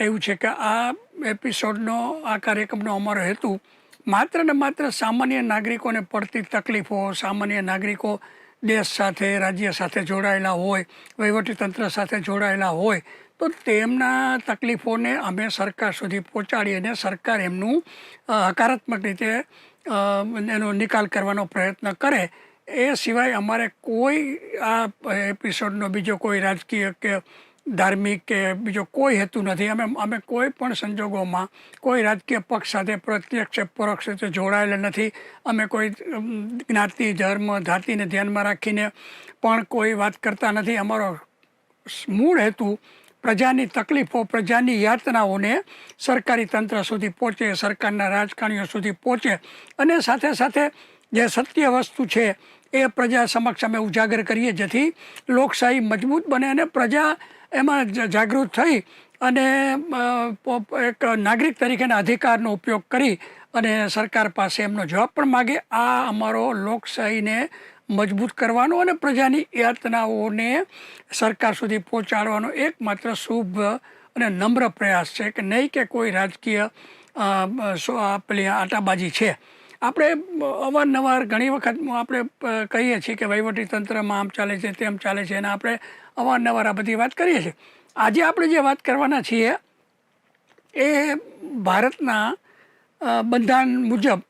એવું છે કે આ એપિસોડનો, આ કાર્યક્રમનો અમારો હેતુ માત્ર ને માત્ર સામાન્ય નાગરિકોને પડતી તકલીફો, સામાન્ય નાગરિકો દેશ સાથે, રાજ્ય સાથે જોડાયેલા હોય, વહીવટીતંત્ર સાથે જોડાયેલા હોય, તો તેમના તકલીફોને અમે સરકાર સુધી પહોંચાડી અને સરકાર એમનું હકારાત્મક રીતે એનો નિકાલ કરવાનો પ્રયત્ન કરે. એ સિવાય અમારે કોઈ આ એપિસોડનો બીજો કોઈ રાજકીય કે ધાર્મિક કે બીજો કોઈ હેતુ નથી. અમે અમે કોઈ પણ સંજોગોમાં કોઈ રાજકીય પક્ષ સાથે પ્રત્યક્ષ, પરોક્ષ રીતે જોડાયેલા નથી. અમે કોઈ જ્ઞાતિ, ધર્મ, જાતિને ધ્યાનમાં રાખીને પણ કોઈ વાત કરતા નથી. અમારો મૂળ હેતુ પ્રજાની તકલીફો, પ્રજાની યાતનાઓને સરકારી તંત્ર સુધી પહોંચે, સરકારના રાજકારણીઓ સુધી પહોંચે અને સાથે સાથે જે સત્ય વસ્તુ છે, એ પ્રજા સમક્ષ અમે ઉજાગર કરીએ જેથી લોકશાહી મજબૂત બને અને પ્રજા એમાં જાગૃત થઈ અને એક નાગરિક તરીકેના અધિકારનો ઉપયોગ કરી અને સરકાર પાસે એમનો જવાબ પણ માગે. આ અમારો લોકશાહીને મજબૂત કરવાનો અને પ્રજાની યાતનાઓને સરકાર સુધી પહોંચાડવાનો એકમાત્ર શુભ અને નમ્ર પ્રયાસ છે. કે નહીં કે કોઈ રાજકીય પેલી આટાબાજી છે. આપણે અવારનવાર ઘણી વખત આપણે કહીએ છીએ કે વહીવટી તંત્રમાં આમ ચાલે છે, તેમ ચાલે છે અને આપણે અવારનવાર આ બધી વાત કરીએ છીએ. આજે આપણે જે વાત કરવાના છીએ એ ભારતના બંધારણ મુજબ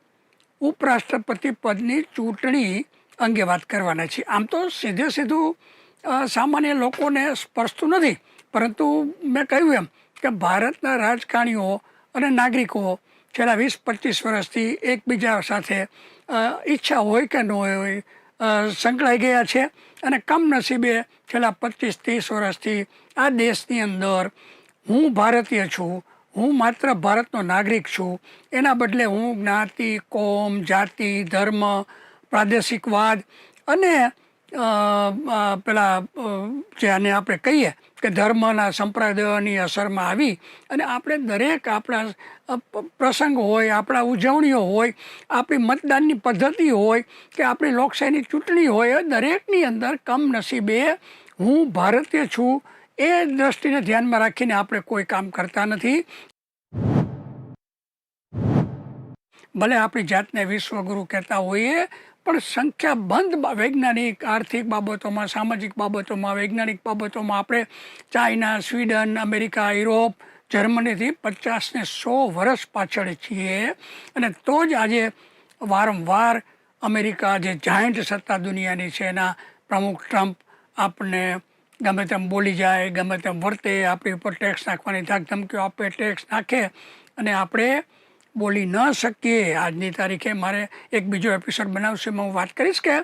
ઉપરાષ્ટ્રપતિ પદની ચૂંટણી અંગે વાત કરવાના છીએ. આમ તો સીધે સીધું સામાન્ય લોકોને સ્પર્શતું નથી. પરંતુ મેં કહ્યું એમ કે ભારતના રાજકારણીઓ અને નાગરિકો છેલ્લા વીસ, પચીસ વર્ષથી એકબીજા સાથે ઈચ્છા હોય કે ન હોય સંકળાઈ ગયા છે અને કમનસીબે છેલ્લા પચીસ, ત્રીસ વર્ષથી આ દેશની અંદર હું ભારતીય છું, હું માત્ર ભારતનો નાગરિક છું. એના બદલે હું જ્ઞાતિ, કોમ, જાતિ, ધર્મ, પ્રાદેશિકવાદ અને પેલા જે આને આપણે કહીએ કે ધર્મના સંપ્રદાયોની અસરમાં આવી અને આપણે દરેક આપણા પ્રસંગ હોય, આપણા ઉજવણીઓ હોય, આપણી મતદાનની પદ્ધતિ હોય કે આપણી લોકશાહીની ચૂંટણી હોય દરેકની અંદર કમનસીબે હું ભારતીય છું એ દ્રષ્ટિને ધ્યાનમાં રાખીને આપણે કોઈ કામ કરતા નથી. ભલે આપણી જાતને વિશ્વગુરુ કહેતા હોઈએ પણ સંખ્યાબંધ વૈજ્ઞાનિક આર્થિક બાબતોમાં, સામાજિક બાબતોમાં, વૈજ્ઞાનિક બાબતોમાં આપણે ચાઇના, સ્વીડન, અમેરિકા, યુરોપ, જર્મનીથી પચાસ ને સો વર્ષ પાછળ છીએ. અને તો જ આજે વારંવાર અમેરિકા જે જાયન્ટ સત્તા દુનિયાની છે એના પ્રમુખ ટ્રમ્પ આપણને ગમે તેમ બોલી જાય, ગમે તેમ વર્તે, આપણી ઉપર ટેક્સ નાખવાની ધાક ધમકીઓ આપે, ટેક્સ નાખે અને આપણે બોલી ન શકીએ. આજની તારીખે મારે એક બીજો એપિસોડ બનાવશે. હું વાત કરીશ કે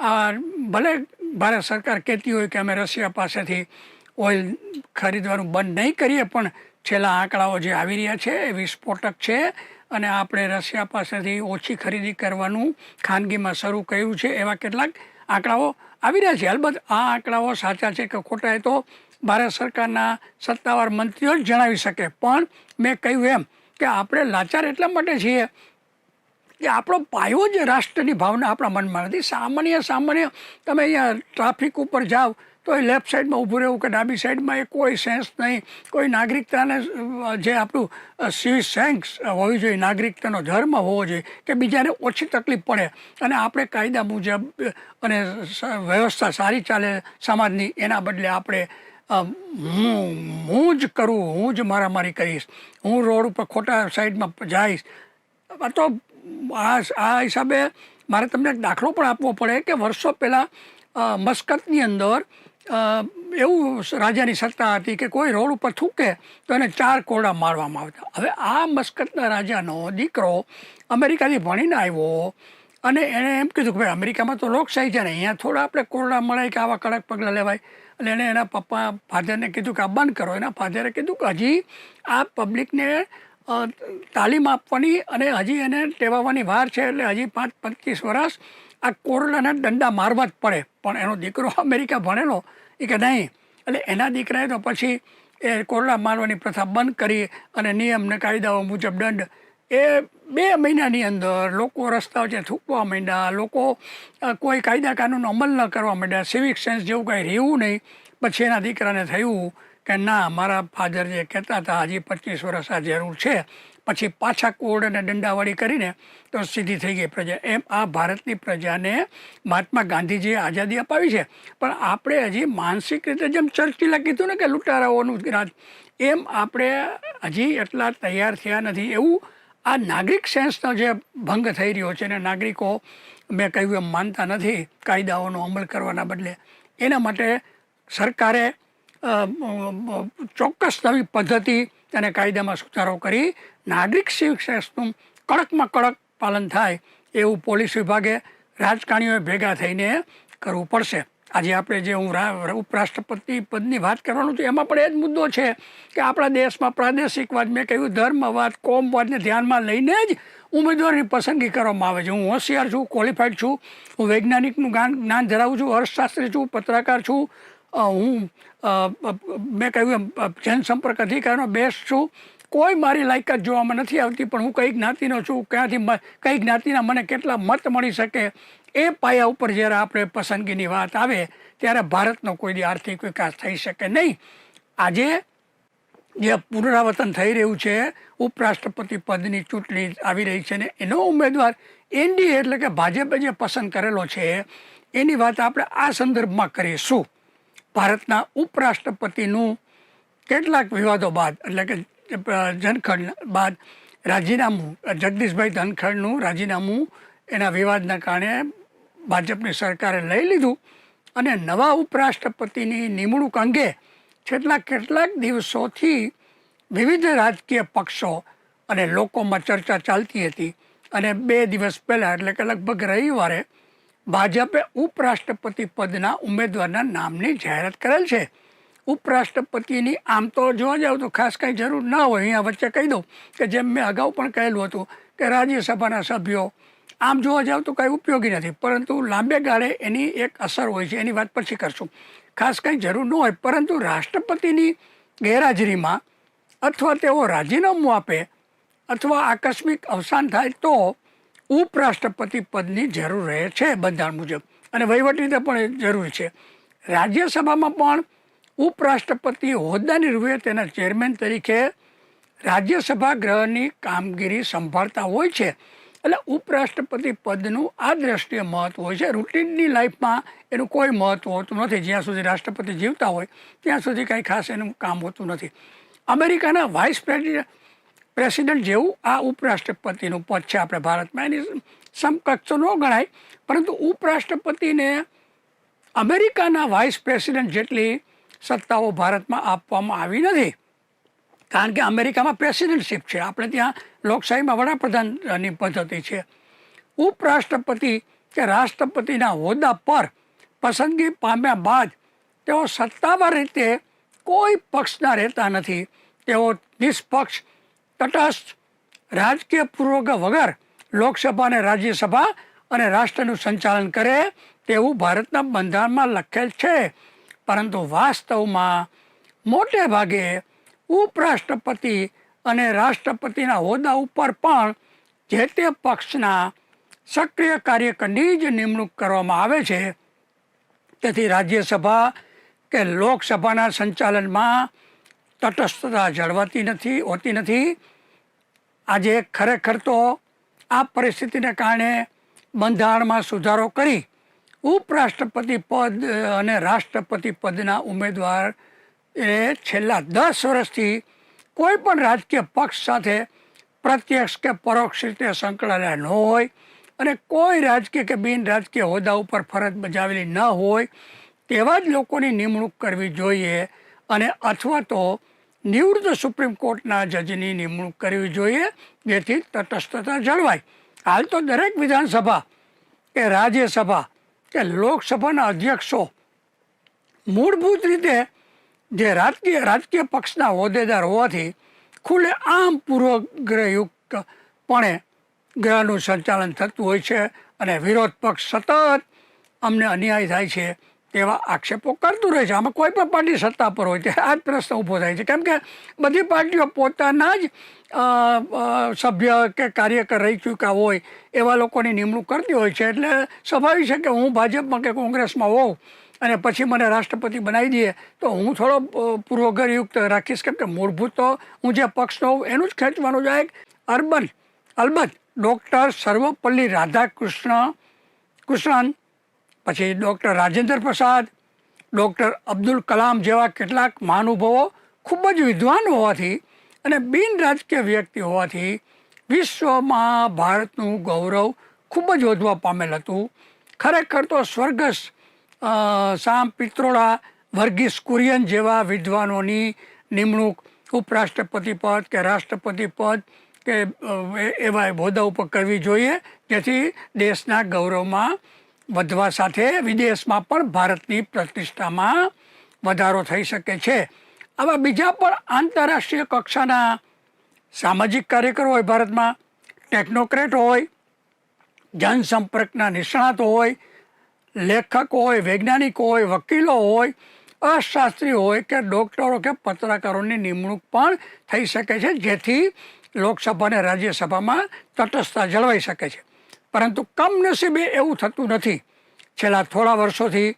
આ ભલે ભારત સરકાર કહેતી હોય કે અમે રશિયા પાસેથી ઓઇલ ખરીદવાનું બંધ નહીં કરીએ, પણ છેલ્લા આંકડાઓ જે આવી રહ્યા છે એ વિસ્ફોટક છે અને આપણે રશિયા પાસેથી ઓછી ખરીદી કરવાનું ખાનગીમાં શરૂ કર્યું છે એવા કેટલાક આંકડાઓ આવી રહ્યા છે. અલબત્ત આ આંકડાઓ સાચા છે કે ખોટા એ તો ભારત સરકારના સત્તાવાર મંત્રીઓ જ જણાવી શકે. પણ મેં કહ્યું એમ કે આપણે લાચાર એટલા માટે છીએ કે આપણો પાયો જ રાષ્ટ્રની ભાવના આપણા મનમાં નથી. સામાન્ય સામાન્ય તમે અહીંયા ટ્રાફિક ઉપર જાઓ તો એ લેફ્ટ સાઈડમાં ઊભું રહેવું કે ડાબી સાઈડમાં એ કોઈ સેન્સ નહીં. કોઈ નાગરિકતાને જે આપણું સિવિ સેન્સ હોવી જોઈએ, નાગરિકતાનો ધર્મ હોવો જોઈએ કે બીજાને ઓછી તકલીફ પડે. અને આપણે કાયદા મુજબ અને વ્યવસ્થા સારી ચાલે સમાજની, એના બદલે આપણે હું હું જ કરું, હું જ મારામારી કરીશ. હું રોડ ઉપર ખોટા સાઈડમાં જઈશ. તો આ આ હિસાબે મારે તમને દાખલો પણ આપવો પડે કે વર્ષો પહેલાં મસ્કતની અંદર એવું રાજાની સત્તા હતી કે કોઈ રોડ ઉપર થૂકે તો એને ચાર કોરડા મારવામાં આવતા. હવે આ મસ્કતના રાજાનો દીકરો અમેરિકાથી ભણીને આવ્યો અને એણે એમ કીધું કે ભાઈ, અમેરિકામાં તો લોકશાહી છે ને, અહીંયા થોડા આપણે કોરડા મળે કે આવા કડક પગલાં લેવાય. એટલે એણે એના પપ્પા ફાધરને કીધું કે આ બંધ કરો. એના ફાધરે કીધું કે હજી આ પબ્લિકને તાલીમ આપવાની અને હજી એને ટેવાવાની વાર છે એટલે હજી પાંચ, પચીસ વર્ષ આ કોરોનાના દંડા મારવા જ પડે. પણ એનો દીકરો અમેરિકા ભણેલો, એ કે નહીં. એટલે એના દીકરાએ તો પછી એ કોરોના મારવાની પ્રથા બંધ કરી અને નિયમ ને કાયદાઓ મુજબ દંડ એ બે મહિનાની અંદર લોકો રસ્તા વચ્ચે થૂકવા માંડ્યા, લોકો કોઈ કાયદા કાનૂન અમલ ન કરવા માંડ્યા સિવિક સેન્સ જેવું કાંઈ રહ્યું નહીં. પછી એના દીકરાને થયું કે ના, મારા ફાધર જે કહેતા હતા, હજી પચીસ વર્ષ આ જરૂર છે. પછી પાછા કોડ અને દંડાવાળી કરીને તો સીધી થઈ ગઈ પ્રજા. એમ આ ભારતની પ્રજાને મહાત્મા ગાંધીજીએ આઝાદી અપાવી છે. પણ આપણે હજી માનસિક રીતે જેમ ચર્ચિલા કીધું ને કે લૂંટારાઓનું રાજ, એમ આપણે હજી એટલા તૈયાર થયા નથી. એવું આ નાગરિક સેન્સનો જે ભંગ થઈ રહ્યો છે અને નાગરિકો, મેં કહ્યું એમ માનતા નથી કાયદાઓનો અમલ કરવાના બદલે, એના માટે સરકારે ચોક્કસ નવી પદ્ધતિ અને કાયદામાં સુધારો કરી નાગરિક સેન્સનું કડકમાં કડક પાલન થાય એવું પોલીસ વિભાગે રાજકારણીઓએ ભેગા થઈને કરવું પડશે. આજે આપણે જે હું ઉપરાષ્ટ્રપતિ પદની વાત કરવાનું છું એમાં પણ એ જ મુદ્દો છે કે આપણા દેશમાં પ્રાદેશિકવાદ મેં કહ્યું ધર્મવાદ, કોમવાદને ધ્યાનમાં લઈને જ ઉમેદવારની પસંદગી કરવામાં આવે છે. હું હોશિયાર છું ક્વોલિફાઈડ છું, હું વૈજ્ઞાનિકનું જ્ઞાન ધરાવું છું, અર્થશાસ્ત્રી છું, પત્રકાર છું હું મેં કહ્યું એમ જનસંપર્ક અધિકારીનો બેસ્ટ છું કોઈ મારી લાયકાત જોવામાં નથી આવતી, પણ હું કઈ જ્ઞાતિનો છું, ક્યાંથી કઈ જ્ઞાતિના મને કેટલા મત મળી શકે, એ પાયા ઉપર જ્યારે આપણે પસંદગીની વાત આવે, ત્યારે ભારતનો કોઈ આર્થિક વિકાસ થઈ શકે નહીં. આજે જે પુનરાવર્તન થઈ રહ્યું છે, ઉપરાષ્ટ્રપતિ પદની ચૂંટણી આવી રહી છે ને એનો ઉમેદવાર એનડીએ એટલે કે ભાજપે જે પસંદ કરેલો છે, એની વાત આપણે આ સંદર્ભમાં કરીશું. ભારતના ઉપરાષ્ટ્રપતિનું કેટલાક વિવાદો બાદ, એટલે કે જનખડ બાદ રાજીનામું જગદીશભાઈ ધનખડનું રાજીનામું એના વિવાદના કારણે ભાજપની સરકારે લઈ લીધું અને નવા ઉપરાષ્ટ્રપતિની નિમણૂક અંગે છેલ્લા કેટલાક દિવસોથી વિવિધ રાજકીય પક્ષો અને લોકોમાં ચર્ચા ચાલતી હતી અને બે દિવસ પહેલાં એટલે કે લગભગ રવિવારે ભાજપે ઉપરાષ્ટ્રપતિ પદના ઉમેદવારના નામની જાહેરાત કરેલ છે. ઉપરાષ્ટ્રપતિની આમ તો જોવા જાવ તો ખાસ કાંઈ જરૂર ના હોય, અહીંયા વચ્ચે કહી દઉં કે જેમ મેં અગાઉ પણ કહેલું હતું કે રાજ્યસભાના સભ્યો આમ જોવા જાવ તો કાંઈ ઉપયોગી નથી, પરંતુ લાંબે ગાળે એની એક અસર હોય છે, એની વાત પછી કરશું. ખાસ કંઈ જરૂર ન હોય, પરંતુ રાષ્ટ્રપતિની ગેરહાજરીમાં અથવા તેઓ રાજીનામું આપે અથવા આકસ્મિક અવસાન થાય તો ઉપરાષ્ટ્રપતિ પદની જરૂર રહે છે બંધારણ મુજબ. અને વહીવટી રીતે પણ જરૂરી છે. રાજ્યસભામાં પણ ઉપરાષ્ટ્રપતિ હોદ્દાની રૂએ તેના ચેરમેન તરીકે રાજ્યસભા ગ્રહની કામગીરી સંભાળતા હોય છે. એટલે ઉપરાષ્ટ્રપતિ પદનું આ દ્રષ્ટિએ મહત્ત્વ હોય છે. રૂટીનની લાઈફમાં એનું કોઈ મહત્વ હોતું નથી. જ્યાં સુધી રાષ્ટ્રપતિ જીવતા હોય, ત્યાં સુધી કાંઈ ખાસ એનું કામ હોતું નથી. અમેરિકાના વાઇસ પ્રેસિડેન્ટ જેવું આ ઉપરાષ્ટ્રપતિનું પદ છે આપણે ભારતમાં. એની સમકક્ષ ન ગણાય, પરંતુ ઉપરાષ્ટ્રપતિને અમેરિકાના વાઇસ પ્રેસિડેન્ટ જેટલી સત્તાઓ ભારતમાં આપવામાં આવી નથી. કારણ કે અમેરિકામાં પ્રેસિડેન્ટશીપ છે. આપણે ત્યાં લોકશાહીમાં વડાપ્રધાનની પદ્ધતિ છે. ઉપરાષ્ટ્રપતિ કે રાષ્ટ્રપતિના હોદ્દા પર પસંદગી પામ્યા બાદ તેઓ સત્તાવાર રીતે કોઈ પક્ષના રહેતા નથી. તેઓ નિષ્પક્ષ, તટસ્થ રાજકીય પૂર્વક વગર લોકસભા અને રાજ્યસભા અને રાષ્ટ્રનું સંચાલન કરે તેવું ભારતના બંધારણમાં લખેલ છે. પરંતુ વાસ્તવમાં મોટે ભાગે ઉપરાષ્ટ્રપતિ અને રાષ્ટ્રપતિના હોદ્દા ઉપર પણ જે તે પક્ષના સક્રિય કાર્યકરની જ નિમણૂક કરવામાં આવે છે. તેથી રાજ્યસભા કે લોકસભાના સંચાલનમાં તટસ્થતા જળવાતી નથી, હોતી નથી. આજે ખરેખર તો આ પરિસ્થિતિને કારણે બંધારણમાં સુધારો કરી ઉપરાષ્ટ્રપતિ પદ અને રાષ્ટ્રપતિ પદના ઉમેદવાર એ છેલ્લા દસ વર્ષથી કોઈ પણ રાજકીય પક્ષ સાથે પ્રત્યક્ષ કે પરોક્ષ રીતે સંકળાયેલા ન હોય અને કોઈ રાજકીય કે બિન રાજકીય હોદ્દા ઉપર ફરજ બજાવેલી ન હોય, તેવા જ લોકોની નિમણૂક કરવી જોઈએ અને અથવા તો નિવૃત્ત સુપ્રીમ કોર્ટના જજની નિમણૂક કરવી જોઈએ, જેથી તટસ્થતા જળવાય. હાલ તો દરેક વિધાનસભા કે રાજ્યસભા કે લોકસભાના અધ્યક્ષો મૂળભૂત રીતે જે રાજકીય રાજકીય પક્ષના હોદ્દેદાર હોવાથી ખુલ્લે આમ પૂર્વગ્રહયુક્તપણે ગ્રહનું સંચાલન થતું હોય છે અને વિરોધ પક્ષ સતત અમને અન્યાય થાય છે તેવા આક્ષેપો કરતું રહે છે. આમાં કોઈ પણ પાર્ટી સત્તા પર હોય. ત્યારે આ જ પ્રશ્ન ઊભો થાય છે. કેમ કે બધી પાર્ટીઓ પોતાના જ સભ્ય કે કાર્યકર રહી ચૂક્યા હોય એવા લોકોની નિમણૂક કરતી હોય છે. એટલે સ્વાભાવિક છે કે હું ભાજપમાં કે કોંગ્રેસમાં હોઉં અને પછી મને રાષ્ટ્રપતિ બનાવી દે તો હું થોડો અ, પૂર્વગ્રહયુક્ત રાખીશ. કેમ કે મૂળભૂત તો હું જે પક્ષનો હોઉં એનું જ ખેંચવાનું જાય અર્બન અલબત્ત ડૉક્ટર સર્વપલ્લી રાધાકૃષ્ણ કૃષ્ણન પછી ડૉક્ટર રાજેન્દ્ર પ્રસાદ ડૉક્ટર અબ્દુલ કલામ જેવા કેટલાક મહાનુભાવો ખૂબ જ વિદ્વાન હોવાથી અને બિન રાજકીય વ્યક્તિ હોવાથી વિશ્વમાં ભારતનું ગૌરવ ખૂબ જ વધવા પામેલ હતું. ખરેખર તો સ્વર્ગસ્થ અ, સામ પિત્રોડા વર્ગીસ કુરિયન જેવા વિદ્વાનોની નિમણૂક ઉપરાષ્ટ્રપતિ પદ કે રાષ્ટ્રપતિ પદ કે એવા હોદ્દા ઉપર કરવી જોઈએ જેથી દેશના ગૌરવમાં વધવા સાથે વિદેશમાં પણ ભારતની પ્રતિષ્ઠામાં વધારો થઈ શકે છે. આવા બીજા પણ આંતરરાષ્ટ્રીય કક્ષાના સામાજિક કાર્યકરો હોય ભારતમાં, ટેકનોક્રેટ હોય, જનસંપર્કના નિષ્ણાતો હોય, લેખક હોય, વૈજ્ઞાનિકો હોય, વકીલો હોય, અશાસ્ત્રી હોય કે ડૉક્ટરો કે પત્રકારોની નિમણૂક પણ થઈ શકે છે, જેથી લોકસભા અને રાજ્યસભામાં તટસ્થતા જળવાઈ શકે છે. પરંતુ કમનસીબે એવું થતું નથી. છેલ્લા થોડા વર્ષોથી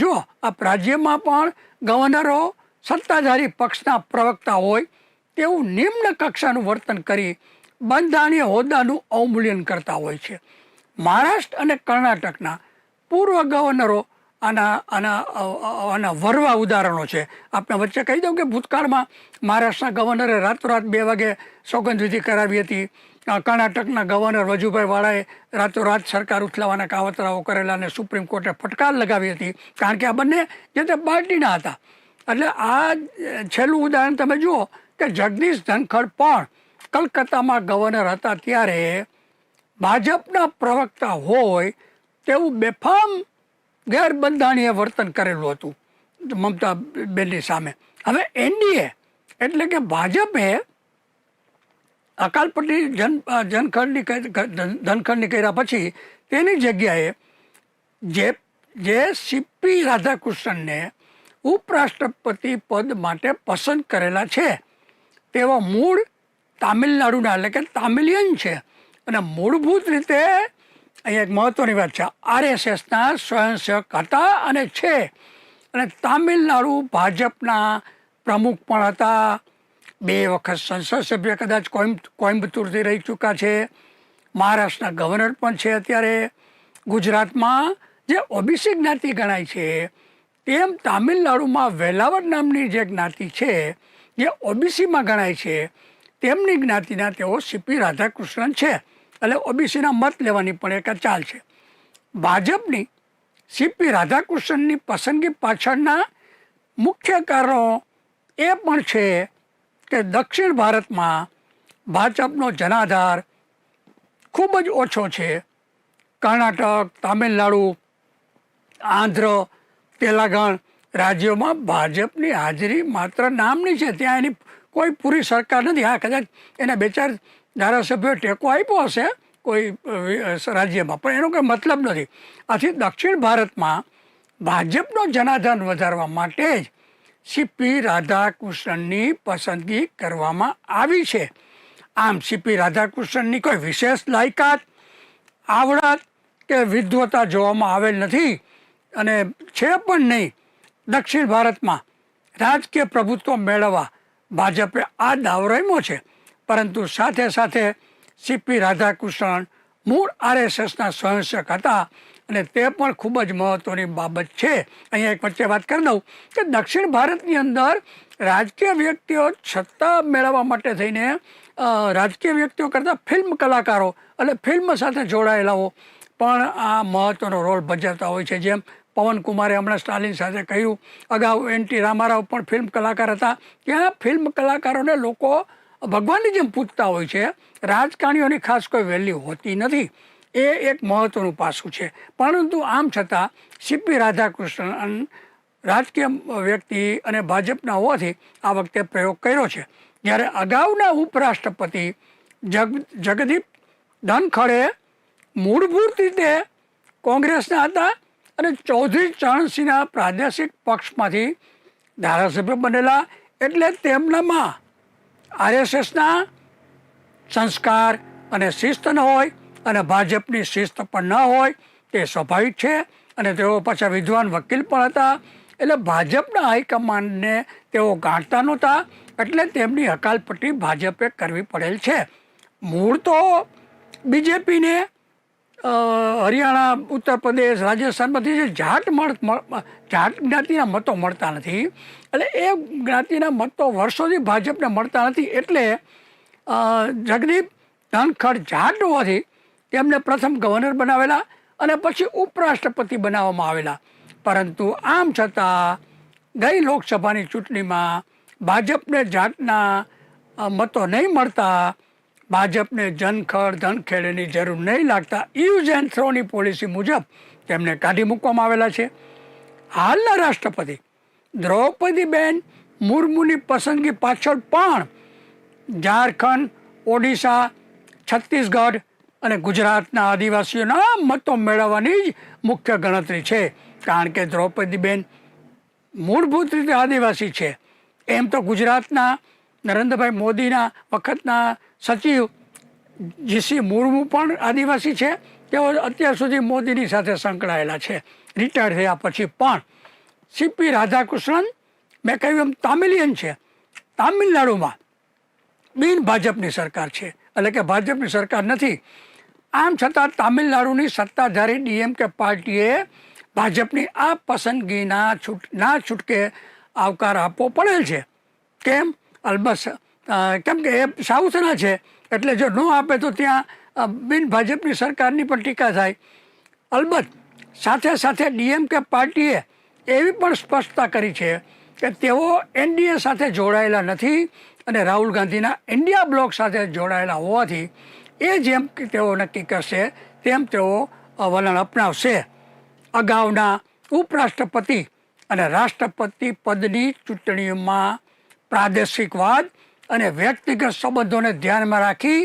જો આ રાજ્યમાં પણ ગવર્નરો સત્તાધારી પક્ષના પ્રવક્તા હોય, તેવું નિમ્ન કક્ષાનું વર્તન કરી બંધારણીય હોદ્દાનું અવમૂલ્યન કરતા હોય છે. મહારાષ્ટ્ર અને કર્ણાટકના પૂર્વ ગવર્નરો આના આના આના વરવા ઉદાહરણો છે. આપણે વચ્ચે કહી દઉં કે ભૂતકાળમાં મહારાષ્ટ્રના ગવર્નરે રાતોરાત બે વાગે સોગંદવિધિ કરાવી હતી. કર્ણાટકના ગવર્નર વજુભાઈ વાળાએ રાતોરાત સરકાર ઉથલાવાના કાવતરાઓ કરેલા અને સુપ્રીમ કોર્ટે ફટકાર લગાવી હતી. કારણ કે આ બંને જે તે પાર્ટીના હતા. એટલે આ છેલ્લું ઉદાહરણ તમે જુઓ કે જગદીશ ધનખડ પણ કલકત્તામાં ગવર્નર હતા ત્યારે ભાજપના પ્રવક્તા હોય તેવું બેફામ ગેરબંધાણીએ વર્તન કરેલું હતું મમતા બેનની સામે. હવે એનડીએ એટલે કે ભાજપે અકાલપટ્ટી જન જનખંડની ધનખંડની કર્યા પછી તેની જગ્યાએ જે જે સીપી રાધાકૃષ્ણને ઉપરાષ્ટ્રપતિ પદ માટે પસંદ કરેલા છે તેવા મૂળ તામિલનાડુના, એટલે કે તામિલિયન છે. અને મૂળભૂત રીતે અહીંયા એક મહત્ત્વની વાત છે, આરએસએસના સ્વયંસેવક હતા અને છે. અને તામિલનાડુ ભાજપના પ્રમુખ પણ હતા. બે વખત સંસદ સભ્ય કદાચ કોઈમ, કોઈમ્બતુરથી રહી ચૂક્યા છે. મહારાષ્ટ્રના ગવર્નર પણ છે અત્યારે. ગુજરાતમાં જે ઓબીસી જ્ઞાતિ ગણાય છે, તેમ તામિલનાડુમાં વેલાવર નામની જે જ્ઞાતિ છે, જે ઓબીસીમાં ગણાય છે, તેમની જ્ઞાતિના તેઓ સીપી રાધાકૃષ્ણન છે. એટલે ઓબીસીના મત લેવાની પણ એક ચાલ છે. ભાજપની સીપી રાધાકૃષ્ણનની પસંદગી પાછળના મુખ્ય કારણો એ પણ છે કે દક્ષિણ ભારતમાં ભાજપનો જનાધાર ખૂબ જ ઓછો છે. કર્ણાટક, તામિલનાડુ, આંધ્ર, તેલંગણ રાજ્યોમાં ભાજપની હાજરી માત્ર નામની છે. ત્યાં એની કોઈ પૂરી સરકાર નથી. હા, કદાચ એના બે ચાર ધારાસભ્યો ટેકો આપ્યો હશે કોઈ રાજ્યમાં, પણ એનો કોઈ મતલબ નથી. આથી દક્ષિણ ભારતમાં ભાજપનો જનાધાર વધારવા માટે જ સીપી રાધાકૃષ્ણનની પસંદગી કરવામાં આવી છે. આમ સીપી રાધાકૃષ્ણનની કોઈ વિશેષ લાયકાત, આવડત કે વિદ્વતા જોવામાં આવેલ નથી અને છે પણ નહીં. દક્ષિણ ભારતમાં રાજકીય પ્રભુત્વ મેળવવા ભાજપે આ દાવ રમ્યો છે. પરંતુ સાથે સાથે સીપી રાધાકૃષ્ણન મૂળ આરએસએસના સ્વયંસેવક હતા અને તે પણ ખૂબ જ મહત્ત્વની બાબત છે. અહીંયા એક વચ્ચે વાત કરી દઉં કે દક્ષિણ ભારતની અંદર રાજકીય વ્યક્તિઓ સત્તા મેળવવા માટે થઈને રાજકીય વ્યક્તિઓ કરતાં ફિલ્મ કલાકારો એટલે ફિલ્મ સાથે જોડાયેલાઓ પણ આ મહત્ત્વનો રોલ ભજવતા હોય છે. જેમ પવન કુમારે હમણાં સ્ટાલિન સાથે કહ્યું, અગાઉ એન ટી રામારાવ પણ ફિલ્મ કલાકાર હતા. ત્યાં ફિલ્મ કલાકારોને લોકો ભગવાનની જેમ પૂજતા હોય છે. રાજકારણીઓની ખાસ કોઈ વેલ્યુ હોતી નથી. એ એક મહત્ત્વનું પાસું છે. પરંતુ આમ છતાં સીપી રાધાકૃષ્ણન રાજકીય વ્યક્તિ અને ભાજપના હોવાથી આ વખતે પ્રયોગ કર્યો છે. જ્યારે અગાઉના ઉપરાષ્ટ્રપતિ જગ, જગદીપ ધનખડે મૂળભૂત રીતે કોંગ્રેસના હતા અને ચૌધરી ચરણસિંહના પ્રાદેશિક પક્ષમાંથી ધારાસભ્ય બનેલા એટલે તેમનામાં આરએસએસના સંસ્કાર અને શિસ્ત ન હોય અને ભાજપની શિસ્ત પણ ન હોય, તે સ્વાભાવિક છે. અને તેઓ પાછા વિદ્વાન વકીલ પણ હતા. એટલે ભાજપના હાઈકમાન્ડને તેઓ ગાંઠતા નહોતા. એટલે તેમની હકાલપટ્ટી ભાજપે કરવી પડેલ છે. મૂળ તો બીજેપીને હરિયાણા, ઉત્તર પ્રદેશ, રાજસ્થાનમાંથી જે જાટ જાટ જ્ઞાતિના મતો મળતા નથી. એટલે એ જ્ઞાતિના મતો વર્ષોથી ભાજપને મળતા નથી. એટલે જગદીપ ધનખડ જાટ હોવાથી તેમને પ્રથમ ગવર્નર બનાવેલા અને પછી ઉપરાષ્ટ્રપતિ બનાવવામાં આવેલા. પરંતુ આમ છતાં ગઈ લોકસભાની ચૂંટણીમાં ભાજપને જાતના મતો નહીં મળતા, ભાજપને જનખળ ધનખેડની જરૂર નહીં લાગતા યુઝ એન્ડ થ્રોની પોલિસી મુજબ તેમને કાઢી મૂકવામાં આવેલા છે. હાલના રાષ્ટ્રપતિ દ્રૌપદીબેન મુર્મુની પસંદગી પાછળ પણ ઝારખંડ, ઓડિશા, છત્તીસગઢ અને ગુજરાતના આદિવાસીઓના મતો મેળવવાની જ મુખ્ય ગણતરી છે. કારણ કે દ્રૌપદીબેન મૂળભૂત રીતે આદિવાસી છે. એમ તો ગુજરાતના નરેન્દ્રભાઈ મોદીના વખતના સચિવ જીસી મુર્મુ પણ આદિવાસી છે. તેઓ અત્યાર સુધી મોદીની સાથે સંકળાયેલા છે. રિટાયર થયા પછી પણ સીપી રાધાકૃષ્ણન મેં કહ્યું એમ તામિલિયન છે. તામિલનાડુમાં બિન ભાજપની સરકાર છે. એટલે કે ભાજપની સરકાર નથી. આમ છતાં તામિલનાડુની સત્તાધારી ડીએમકે પાર્ટીએ ભાજપની આ પસંદગીના છૂટ, ના છૂટકે આવકાર આપવો પડેલ છે. કેમ? અલબત્ત કેમ કે એ સાઉથના છે, એટલે જો ન આપે તો ત્યાં બિન ભાજપની સરકારની પણ ટીકા થાય. અલબત્ત સાથે સાથે ડીએમકે પાર્ટીએ એવી પણ સ્પષ્ટતા કરી છે કે તેઓ એનડીએ સાથે જોડાયેલા નથી અને રાહુલ ગાંધીના ઇન્ડિયા બ્લોક સાથે જોડાયેલા હોવાથી એ જેમ તેઓ નક્કી કરશે, તેમ તેઓ વલણ અપનાવશે. અગાઉના ઉપરાષ્ટ્રપતિ અને રાષ્ટ્રપતિ પદની ચૂંટણીઓમાં પ્રાદેશિકવાદ અને વ્યક્તિગત સંબંધોને ધ્યાનમાં રાખી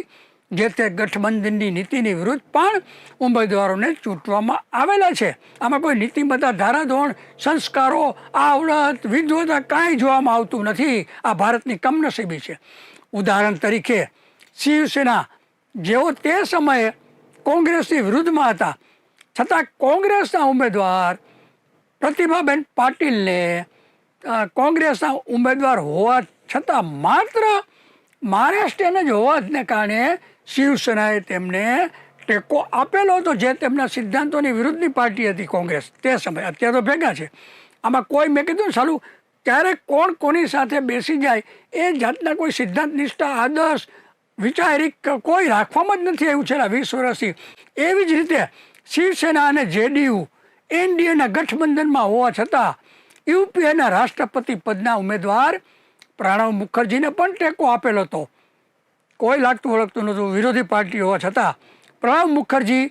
જે તે ગઠબંધનની નીતિની વિરુદ્ધ પણ ઉમેદવારોને ચૂંટવામાં આવેલા છે. આમાં કોઈ નીતિમત્તા ધારાધોરણ, સંસ્કારો, આવડત વિદ્વતા કાંઈ જોવામાં આવતું નથી. આ ભારતની કમનસીબી છે. ઉદાહરણ તરીકે શિવસેના જેઓ તે સમયે કોંગ્રેસની વિરુદ્ધમાં હતા. છતાં કોંગ્રેસના ઉમેદવાર પ્રતિભાબેન પાટીલને કોંગ્રેસના ઉમેદવાર હોવા છતાં માત્ર મહારાષ્ટ્રને જ હોવાને કારણે શિવસેનાએ તેમને ટેકો આપેલો હતો, જે તેમના સિદ્ધાંતોની વિરુદ્ધની પાર્ટી હતી કોંગ્રેસ તે સમયે. અત્યારે તો ભેગા છે. આમાં કોઈ મેં કીધું ને સાલું ક્યારેક કોણ કોની સાથે બેસી જાય એ જાતના કોઈ સિદ્ધાંત, નિષ્ઠા, આદર્શ વિચારિક કોઈ રાખવામાં જ નથી આવ્યું છેલ્લા વીસ વર્ષથી. એવી જ રીતે શિવસેના અને જેડીયુ એનડીએના ગઠબંધનમાં હોવા છતાં યુપીએના રાષ્ટ્રપતિ પદના ઉમેદવાર પ્રણવ મુખર્જીને પણ ટેકો આપેલો હતો. કોઈ લાગતું ઓળખતું નહોતું. વિરોધી પાર્ટી હોવા છતાં પ્રણવ મુખર્જી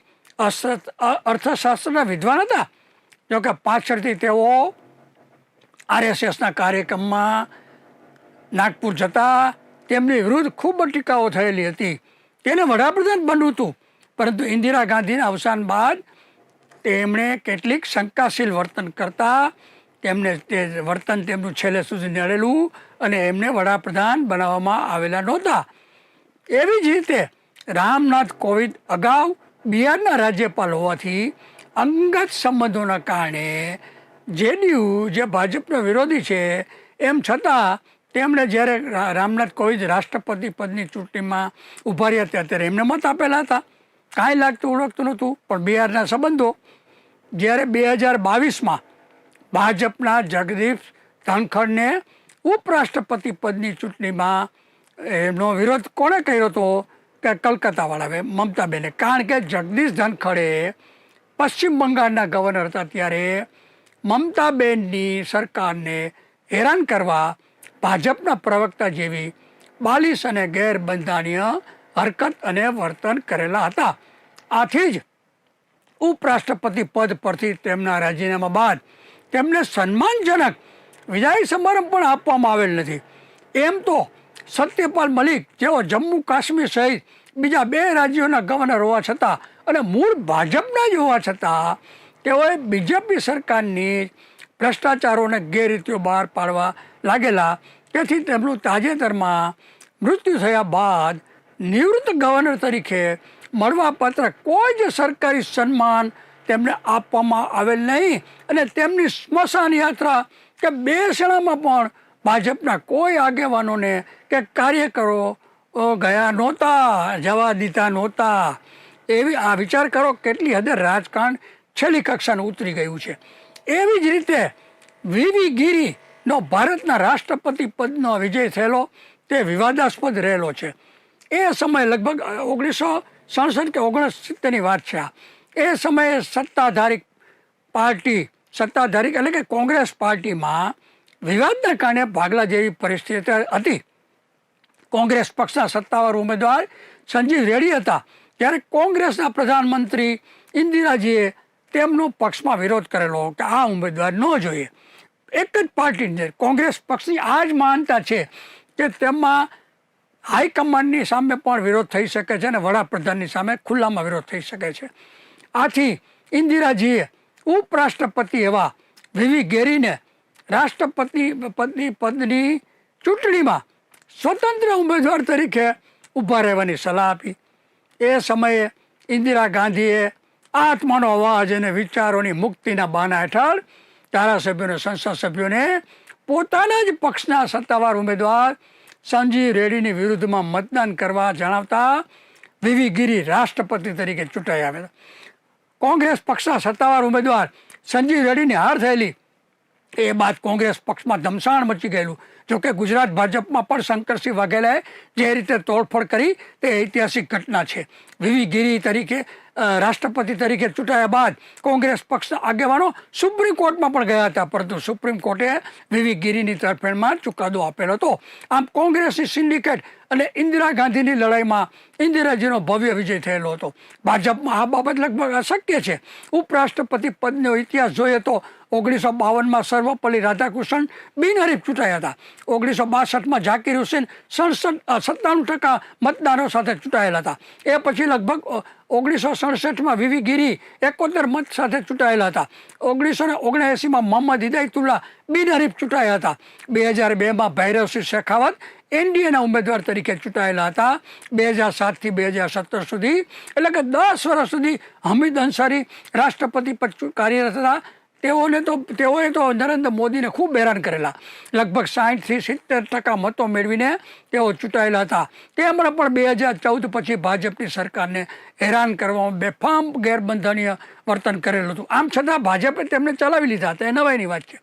અર્થશાસ્ત્રના વિદ્વાન હતા. જોકે પાછળથી તેઓ આરએસએસના કાર્યક્રમમાં નાગપુર જતા તેમની વિરુદ્ધ ખૂબ ટીકાઓ થયેલી હતી. તેને વડાપ્રધાન બનવું હતું. પરંતુ ઇન્દિરા ગાંધીના અવસાન બાદ તેમણે કેટલીક શંકાશીલ વર્તન કરતા, તેમને તે વર્તન તેમનું છેલ્લે સુધી નડેલું અને એમને વડાપ્રધાન બનાવવામાં આવેલા નહોતા. એવી જ રીતે રામનાથ કોવિંદ અગાઉ બિહારના રાજ્યપાલ હોવાથી અંગત સંબંધોના કારણે જેડીયુ જે ભાજપનો વિરોધી છે, એમ છતાં તેમણે જ્યારે રામનાથ કોવિંદ રાષ્ટ્રપતિ પદની ચૂંટણીમાં ઊભા રહ્યા હતા, ત્યારે એમને મત આપેલા હતા. કાંઈ લાગતું, ઓળખતું નહોતું, પણ બિહારના સંબંધો જ્યારે બે હજાર બાવીસમાં ભાજપના જગદીપ ધનખડને ઉપરાષ્ટ્રપતિ પદની ચૂંટણીમાં એમનો વિરોધ કોણે કર્યો હતો કે કલકત્તાવાળા મમતાબેને. કારણ કે જગદીશ ધનખડે પશ્ચિમ બંગાળના ગવર્નર હતા, ત્યારે મમતાબેનની સરકારને હેરાન કરવા ભાજપના પ્રવક્તા જેવી બાલિશ અને ગેરબંધાનીય હરકત અને વર્તન કરેલા હતા. આથી જ ઉપરાષ્ટ્રપતિ પદ પરથી તેમના રાજીનામા બાદ તેમને સન્માનજનક વિદાય સમારંભ પણ આપવામાં આવેલ નથી. એમ તો સત્યપાલ મલિક જેઓ જમ્મુ કાશ્મીર સહિત બીજા બે રાજ્યોના ગવર્નર હોવા છતાં અને મૂળ ભાજપના જ હોવા છતાં તેઓએ બીજેપી સરકારની ભ્રષ્ટાચારોને ગેરરીતિઓ બહાર પાડવા લાગેલા. તેથી તેમનું તાજેતરમાં મૃત્યુ થયા બાદ નિવૃત્ત ગવર્નર તરીકે મળવાપાત્ર કોઈ જ સરકારી સન્માન તેમને આપવામાં આવેલ નહીં અને તેમની સ્મશાન યાત્રા કે બેસણામાં પણ ભાજપના કોઈ આગેવાનોને કે કાર્યકરો ગયા નહોતા, જવા દીધા નહોતા. એવી, આ વિચાર કરો કેટલી હદે રાજકારણ છેલ્લી કક્ષાને ઉતરી ગયું છે. એવી જ રીતે વીવી ગીરીનો ભારતના રાષ્ટ્રપતિ પદનો વિજય થયેલો, તે વિવાદાસ્પદ રહેલો છે. એ સમયે લગભગ ઓગણીસો સડસઠ કે ઓગણસિત્તેરની વાત છે આ. એ સમયે સત્તાધારી પાર્ટી, સત્તાધારી એટલે કે કોંગ્રેસ પાર્ટીમાં વિવાદના કારણે ભાગલા જેવી પરિસ્થિતિ હતી. કોંગ્રેસ પક્ષના સત્તાવાર ઉમેદવાર સંજીવ રેડ્ડી હતા. ત્યારે કોંગ્રેસના પ્રધાનમંત્રી ઇન્દિરાજીએ તેમનો પક્ષમાં વિરોધ કરેલો કે આ ઉમેદવાર ન જોઈએ. એક જ પાર્ટીની અંદર કોંગ્રેસ પક્ષની આ જ માનતા છે કે તેમાં હાઈકમાન્ડની સામે પણ વિરોધ થઈ શકે છે અને વડાપ્રધાનની સામે ખુલ્લામાં વિરોધ થઈ શકે છે. આથી ઇન્દિરાજીએ ઉપરાષ્ટ્રપતિ એવા વીવી ગેરીને રાષ્ટ્રપતિ પદની પદની ચૂંટણીમાં સ્વતંત્ર ઉમેદવાર તરીકે ઊભા રહેવાની સલાહ આપી. એ સમયે ઇન્દિરા ગાંધીએ આત્માનો અવાજ અને વિચારોની મુક્તિના બાના હેઠળ ધારાસભ્યોને સંસદ સભ્યોને પોતાના જ પક્ષના સત્તાવાર ઉમેદવાર સંજીવ રેડ્ડીની વિરુદ્ધમાં મતદાન કરવા જણાવતા વીવી ગીરી રાષ્ટ્રપતિ તરીકે ચૂંટાઈ આવ્યા કોંગ્રેસ પક્ષના સત્તાવાર ઉમેદવાર સંજીવ રેડ્ડીની હાર થયેલી. એ બાદ કોંગ્રેસ પક્ષમાં ધમસાણ મચી ગયેલું. જોકે ગુજરાત ભાજપમાં પણ શંકરસિંહ વાઘેલાએ જે રીતે તોડફોડ કરી તે ઐતિહાસિક ઘટના છે. વીવી ગીરી તરીકે રાષ્ટ્રપતિ તરીકે ચૂંટાયા બાદ કોંગ્રેસ પક્ષના આગેવાનો સુપ્રીમ કોર્ટમાં પણ ગયા હતા. પરંતુ સુપ્રીમ કોર્ટે વીવી ગીરીની તરફેણમાં ચુકાદો આપેલો હતો. આમ કોંગ્રેસની સિન્ડિકેટ અને ઇન્દિરા ગાંધીની લડાઈમાં ઇન્દિરાજીનો ભવ્ય વિજય થયેલો હતો. ભાજપમાં આ બાબત લગભગ અશક્ય છે. ઉપરાષ્ટ્રપતિ પદનો ઇતિહાસ જોઈએ તો ઓગણીસો બાવનમાં સર્વપલ્લી રાધાકૃષ્ણન બિનહરીફ ચૂંટાયા હતા. ઓગણીસો બાસઠમાં ઝાકીર હુસેન સડસઠ સત્તાણું ટકા મતદારો સાથે ચૂંટાયેલા હતા. એ પછી લગભગ ઓગણીસો સડસઠમાં વીવી ગીરી એકોતેર મત સાથે ચૂંટાયેલા હતા. ઓગણીસો ને ઓગણએંસીમાં મોહમ્મદ હિદાયતુલ્લા બિનહરીફ ચૂંટાયા હતા. બે હજાર બેમાં ભૈરવસિંહ શેખાવત એનડીએના ઉમેદવાર તરીકે ચૂંટાયેલા હતા. બે હજાર સાતથી બે હજાર સત્તર સુધી, એટલે કે દસ વર્ષ સુધી હમીદ અંસારી રાષ્ટ્રપતિ પદ કાર્યરત હતા. તેઓને તો તેઓએ તો નરેન્દ્ર મોદીને ખૂબ હેરાન કરેલા. લગભગ સાઠથી સિત્તેર ટકા મતો મેળવીને તેઓ ચૂંટાયેલા હતા. તેમણે પણ બે હજાર ચૌદ પછી ભાજપની સરકારને હેરાન કરવામાં બેફામ ગેરબંધનીય વર્તન કરેલું હતું. આમ છતાં ભાજપે તેમને ચલાવી લીધા. હતા એ નવાઈની વાત છે.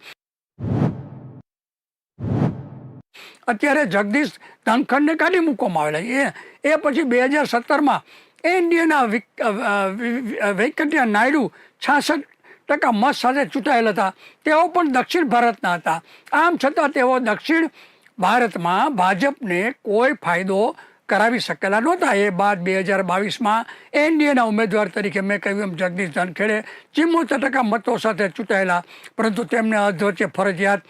અત્યારે જગદીશ ધનખંડને કાઢી મૂકવામાં આવેલા એ એ પછી બે હજાર સત્તરમાં એ ઇન્ડિયાના વેંકટ્યા નાયડુ છાસઠ ટકા મત સાથે ચૂંટાયેલા હતા. તેઓ પણ દક્ષિણ ભારતના હતા. આમ છતાં તેઓ દક્ષિણ ભારતમાં ભાજપને કોઈ ફાયદો કરાવી શકેલા નહોતા. એ બાદ બે હજાર બાવીસમાં એનડીએના ઉમેદવાર તરીકે મેં કહ્યું એમ જગદીશ ધનખેડે ચિમ્મોતેર ટકા મતો સાથે ચૂંટાયેલા, પરંતુ તેમને અધવચ્ચે ફરજિયાત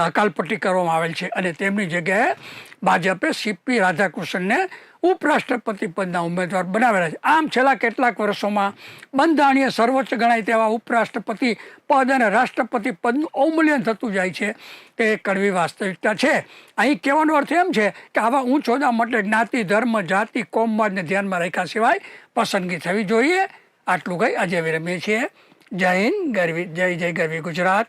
હકાલપટ્ટી કરવામાં આવેલ છે અને તેમની જગ્યાએ ભાજપે સીપી રાધાકૃષ્ણને ઉપરાષ્ટ્રપતિ પદના ઉમેદવાર બનાવેલા છે. આમ છેલ્લા કેટલાક વર્ષોમાં બંધારણીય સર્વોચ્ચ ગણાય તેવા ઉપરાષ્ટ્રપતિ પદ અને રાષ્ટ્રપતિ પદનું અવમૂલ્યન થતું જાય છે તે કડવી વાસ્તવિકતા છે. અહીં કહેવાનો અર્થ એમ છે કે આવા ઊંચ માટે જ્ઞાતિ, ધર્મ, જાતિ, કોમવાદને ધ્યાનમાં રાખ્યા સિવાય પસંદગી થવી જોઈએ. આટલું કંઈ આજે વિરમીએ છીએ. જય હિન્દ, ગરવી, જય જય ગરવી ગુજરાત.